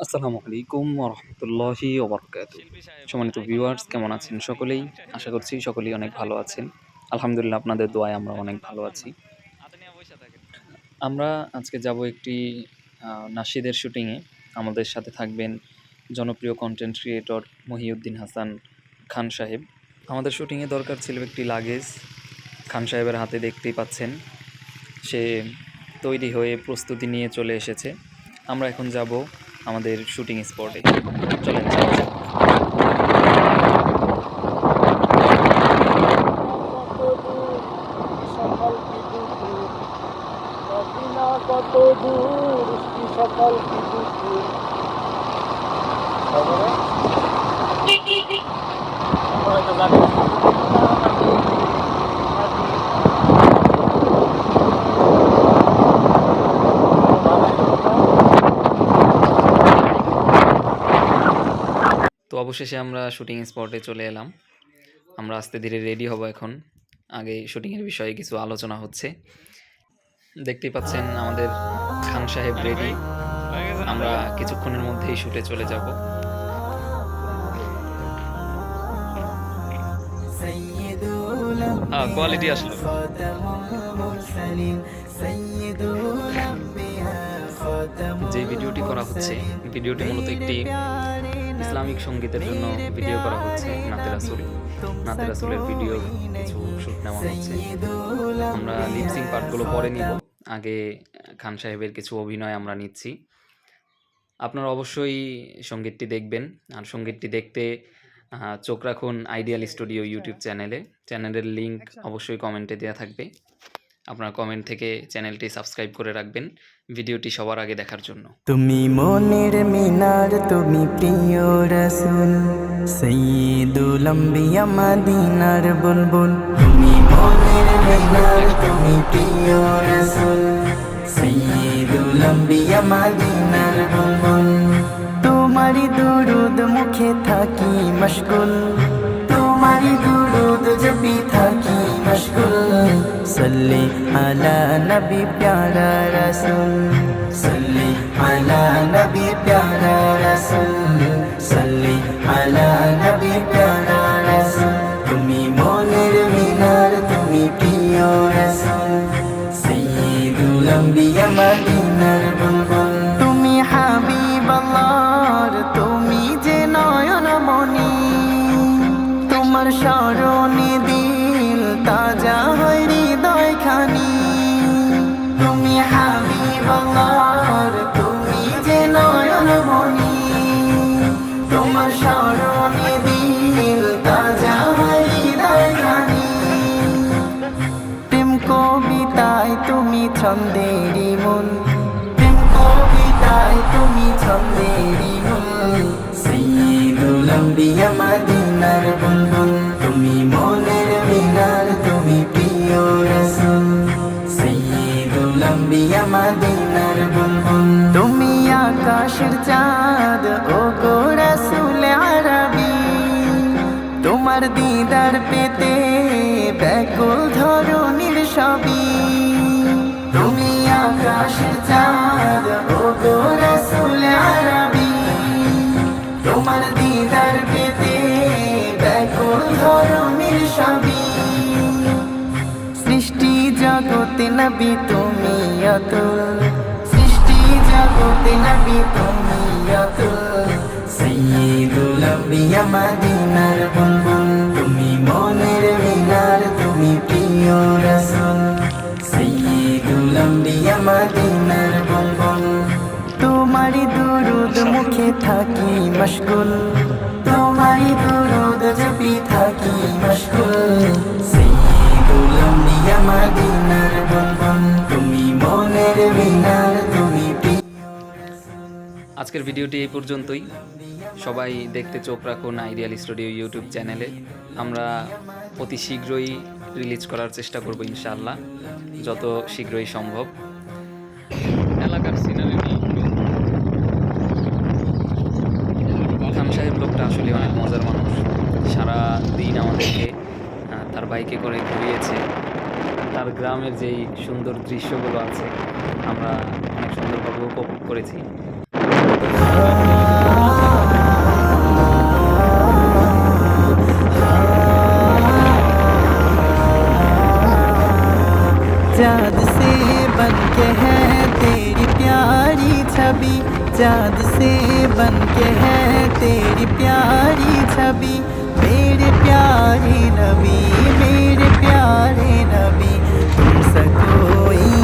আসসালামু আলাইকুম রহমতুল্লাহি ওবরকাত সম্মানিত ভিউয়ার্স কেমন আছেন সকলেই? আশা করছি সকলেই অনেক ভালো আছেন। আলহামদুলিল্লাহ আপনাদের দোয়ায় আমরা অনেক ভালো আছি। আমরা আজকে যাব একটি আহ, নাশিদের শুটিংয়ে আমাদের সাথে থাকবেন জনপ্রিয় কন্টেন্ট ক্রিয়েটর মহিউদ্দিন হাসান খান সাহেব। আমাদের শুটিংয়ে দরকার ছিল একটি লাগেজ খান সাহেবের হাতে দেখতেই পাচ্ছেন। সে তৈরি হয়ে প্রস্তুতি নিয়ে চলে এসেছে। আমরা এখন যাব আমাদের শুটিং স্পটে চলেন। কত দূর সকাল কি অবশেষে আমরা শুটিং স্পটে চলে এলাম। আমরা আস্তে ধীরে রেডি হব এখন। আগে শুটিংয়ের বিষয়ে কিছু আলোচনা হচ্ছে। দেখতেই পাচ্ছেন আমাদের খান সাহেব রেডি আমরা কিছুক্ষণের মধ্যেই শুটে চলে যাব। কোয়ালিটি আসলো। যে ভিডিওটি করা হচ্ছে ভিডিওটি মূলত একটি ইসলামিক সঙ্গীতের জন্য ভিডিও করা হচ্ছে নাতে রাসুল। নাতে রাসুলের ভিডিও কিছু শুট নেওয়া হচ্ছে। আমরা লিপসিং পার্টগুলো পরে নিব। আগে খান সাহেবের কিছু অভিনয় আমরা নিচ্ছি। আপনারা অবশ্যই সঙ্গীতটি দেখবেন। আর সঙ্গীতটি দেখতে চোখ রাখুন আইডিয়াল স্টুডিও ইউটিউব চ্যানেলে। চ্যানেলের লিংক অবশ্যই কমেন্টে দেওয়া থাকবে। আপনার কমেন্ট থেকে চ্যানেলটি সাবস্ক্রাইব করে রাখবেন, ভিডিওটি সবার আগে দেখার জন্য। তুমি মনের মিনার, তুমি প্রিয় রসুল, সৈয়দুল আম্বিয়া মাদিনার বুলবুল। তুমি মনের মিনার, তুমি প্রিয় রসুল, সৈয়দুল আম্বিয়া মাদিনার বুলবুল। তোমারি দুরুদ মুখে থাকি মশগুল তোমারি দুরুদ জপি থাকি সল্লি আলা নবী প্যারা রসুল। সল্লি আলা নবী প্যারা রসুল। সল্লি আলা নবী প্যারা রসুল। তুমি মনের মিনার, তুমি প্রিয় রসুল। সৈয়দুল আম্বিয়া মদিনার বুলবুল তুমি হাবিব আল্লাহর তুমি যে নয়ন মনি তোমার দিল তাজা হয় হৃদয় খানি তুমি হাবিব তুমি যে নয়ন মনি তোমার স্মরণে দিল তাজা হয় হৃদয় খানি প্রেম কবিতায় তুমি ছন্দেরি মন প্রেম কবিতায় তুমি ছন্দেরি মন সৈয়দুল আম্বিয়া মাদিনার বুলবুল চাঁদ ও গো রসুল আরবি, তোমার দিদার পেতে ব্যাকুল ধরনের সবই তুমি আকাশ চাঁদ ও গো রসুল আরবি, তোমার দিদার পেতে ব্যাকুল ধরনের সবই সৃষ্টি জগতে নবী তুমি অতুল, সৃষ্টি জগতে নবী তুমি সৈয়দুল আম্বিয়া মাদিনার বুলবুল মনের মিনার তুমি প্রিয় রসুল সৈয়দুল আম্বিয়া মাদিনার বুলবুল তোমারি দুরুদ মুখে থাকি মশগুল তোমারি দুরুদ জপি থাকি মশগুল সৈয়দুল আম্বিয়া মাদিনার আজকের ভিডিওটি এই পর্যন্তই। সবাই দেখতে চোখ রাখুন আইডিয়াল স্টুডিও ইউটিউব চ্যানেলে। আমরা অতি শীঘ্রই রিলিজ করার চেষ্টা করব ইনশাআল্লাহ, যত শীঘ্রই সম্ভব। এলাকার সিনারি সাহেব লোকটা আসলে অনেক মজার মানুষ। সারা দিন আমাদেরকে তার বাইকে করে ঘুরিয়েছে। তার গ্রামের যেই সুন্দর দৃশ্যগুলো আছে, আমরা অনেক সুন্দরভাবে উপভোগ করেছি। चाँद से बन के है तेरी प्यारी छवि। मेरे प्यारे नबी, मेरे प्यारे नबी, तुमसे कोई